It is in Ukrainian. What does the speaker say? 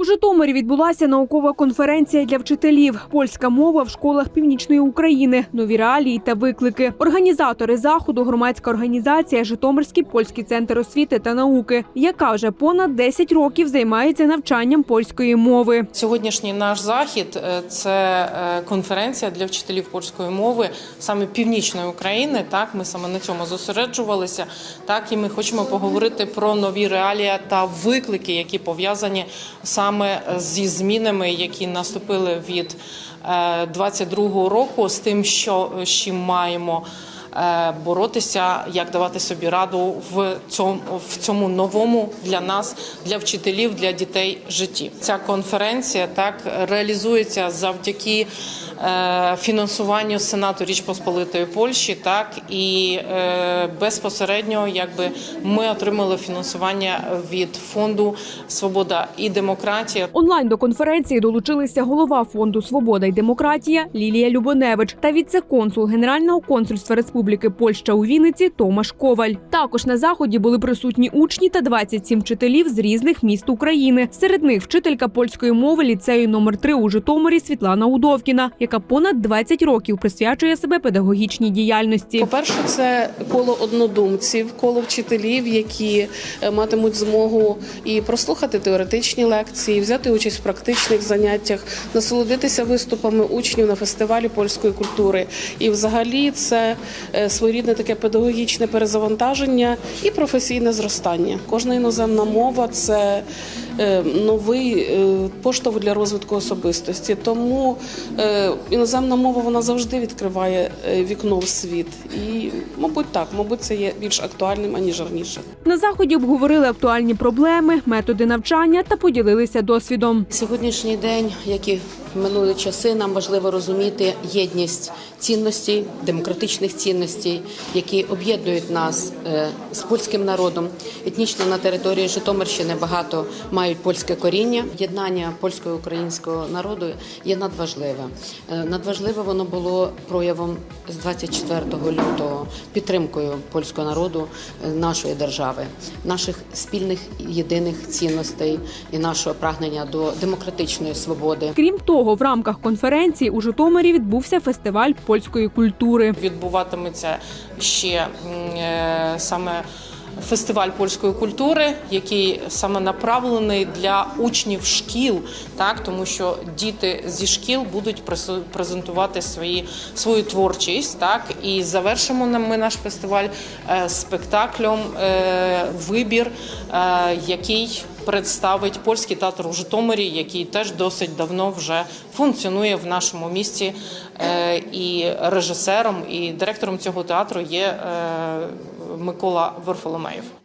У Житомирі відбулася наукова конференція для вчителів. Польська мова в школах північної України, нові реалії та виклики. Організатори заходу громадська організація Житомирський польський центр освіти та науки, яка вже понад 10 років займається навчанням польської мови. Сьогоднішній наш захід е, це е, конференція для вчителів польської мови саме північної України. Так, ми саме на цьому зосереджувалися. Так, і ми хочемо поговорити про нові реалії та виклики, які пов'язані саме зі змінами, які наступили від 22-го року, з тим, що з чим маємо. Е, Боротися, як давати собі раду в цьому в цьому новому для нас, для вчителів, для дітей житті. Ця конференція так реалізується завдяки е, фінансуванню Сенату Річ Посполитої Польщі. Так і е, безпосередньо, якби ми отримали фінансування від фонду Свобода і демократія. Онлайн до конференції долучилися голова фонду Свобода і демократія Лілія Любоневич та віце-консул Генерального консульства Республіки Польща у Вінниці Томаш Коваль. Також на заході були присутні учні та 27 вчителів з різних міст України. Серед них вчителька польської мови ліцею номер 3 у Житомирі Світлана Удовкіна, яка понад 20 років присвячує себе педагогічній діяльності. По-перше, це коло однодумців, коло вчителів, які е, матимуть змогу і прослухати теоретичні лекції, взяти участь в практичних заняттях, насолодитися виступами учнів на фестивалі польської культури. І, взагалі, це своєрідне таке педагогічне перезавантаження і професійне зростання. Кожна іноземна мова це е, новий е, поштовх для розвитку особистості. Тому е, іноземна мова вона завжди відкриває е, вікно в світ. І, мабуть, так, мабуть, це є більш актуальним аніж раніше. На заході обговорили актуальні проблеми, методи навчання та поділилися досвідом. Сьогоднішній день, як і минулі часи, нам важливо розуміти єдність цінностей, демократичних цінностей, які об'єднують нас е, з польським народом. Етнічно на території Житомирщини багато мають польське коріння. Єднання польського українського народу є надважливе. Е, Надважливе воно було проявом з 24 лютого підтримкою польського народу е, нашої держави, наших спільних єдиних цінностей і нашого прагнення до демократичної свободи. Крім того, в рамках конференції у Житомирі відбувся фестиваль польської культури. відбуватиметься ще е, саме фестиваль польської культури, який саме направлений для учнів шкіл, так тому що діти зі шкіл будуть презентувати свої свою творчість, так і завершимо ми наш фестиваль е, спектаклем е, вибір, який представить польський театр у Житомирі, який теж досить давно вже функціонує в нашому місті. Е, І режисером, і директором цього театру є е, Микола Варфоломеєв.